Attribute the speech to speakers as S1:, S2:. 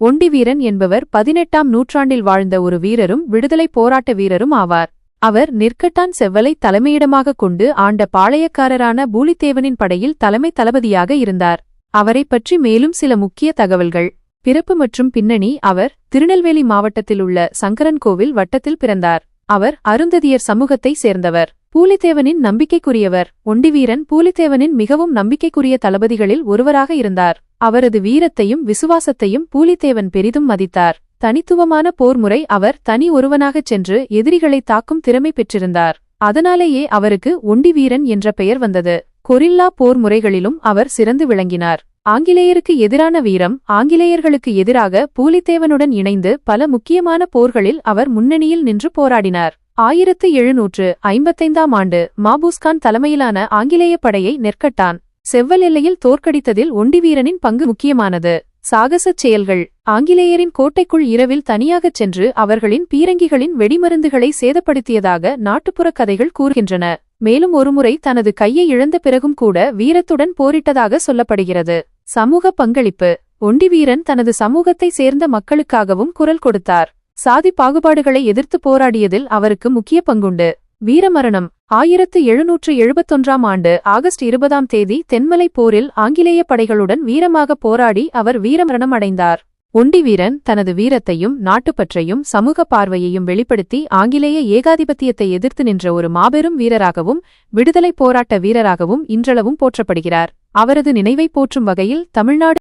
S1: ஒண்டிவீரன் என்பவர் பதினெட்டாம் நூற்றாண்டில் வாழ்ந்த ஒரு வீரரும் விடுதலைப் போராட்ட வீரரும் ஆவார். அவர் நெற்கட்டான் செவ்வலை தலைமையிடமாகக் கொண்டு ஆண்ட பாளையக்காரரான பூலித்தேவனின் படையில் தலைமை தளபதியாக இருந்தார். அவரைப் பற்றி மேலும் சில முக்கிய தகவல்கள். பிறப்பு மற்றும் பின்னணி அவர் திருநெல்வேலி மாவட்டத்தில் உள்ள சங்கரன்கோவில் வட்டத்தில் பிறந்தார். அவர் அருந்ததியர் சமூகத்தை சேர்ந்தவர். பூலித்தேவனின் நம்பிக்கைக்குரியவர். ஒண்டிவீரன் பூலித்தேவனின் மிகவும் நம்பிக்கைக்குரிய தளபதிகளில் ஒருவராக இருந்தார். அவரது வீரத்தையும் விசுவாசத்தையும் பூலித்தேவன் பெரிதும் மதித்தார். தனித்துவமான போர்முறை அவர் தனி ஒருவனாகச் சென்று எதிரிகளை தாக்கும் திறமை பெற்றிருந்தார். அதனாலேயே அவருக்கு ஒண்டிவீரன் என்ற பெயர் வந்தது. கொரில்லா போர் முறைகளிலும் அவர் சிறந்து விளங்கினார். ஆங்கிலேயருக்கு எதிரான வீரம் ஆங்கிலேயர்களுக்கு எதிராக பூலித்தேவனுடன் இணைந்து பல முக்கியமான போர்களில் அவர் முன்னணியில் நின்று போராடினார். ஆயிரத்து எழுநூற்று ஐம்பத்தைந்தாம் ஆண்டு மாபூஸ்கான் தலைமையிலான ஆங்கிலேய படையை நெற்கட்டான். செவ்வல் எல்லையில் தோற்கடித்ததில் ஒண்டிவீரனின் பங்கு முக்கியமானது. சாகசச் செயல்கள். ஆங்கிலேயரின் கோட்டைக்குள் இரவில் தனியாகச் சென்று அவர்களின் பீரங்கிகளின் வெடிமருந்துகளை சேதப்படுத்தியதாக நாட்டுப்புறக் கதைகள் கூறுகின்றன. மேலும் ஒருமுறை தனது கையை இழந்த பிறகும் கூட வீரத்துடன் போரிட்டதாக சொல்லப்படுகிறது. சமூக பங்களிப்பு. ஒண்டிவீரன் தனது சமூகத்தை சேர்ந்த மக்களுக்காகவும் குரல் கொடுத்தார். சாதி பாகுபாடுகளை எதிர்த்து போராடியதில் அவருக்கு முக்கிய பங்குண்டு. வீரமரணம். ஆயிரத்து எழுநூற்று எழுபத்தொன்றாம் ஆண்டு ஆகஸ்ட் இருபதாம் தேதி தென்மலை போரில் ஆங்கிலேய படைகளுடன் வீரமாக போராடி அவர் வீரமரணம் அடைந்தார் ஒண்டிவீரன் தனது வீரத்தையும் நாட்டுப்பற்றையும் சமூக பார்வையையும் வெளிப்படுத்தி ஆங்கிலேய ஏகாதிபத்தியத்தை எதிர்த்து நின்ற ஒரு மாபெரும் வீரராகவும் விடுதலைப் போராட்ட வீரராகவும் இன்றளவும் போற்றப்படுகிறார். அவரது நினைவை போற்றும் வகையில் தமிழ்நாடு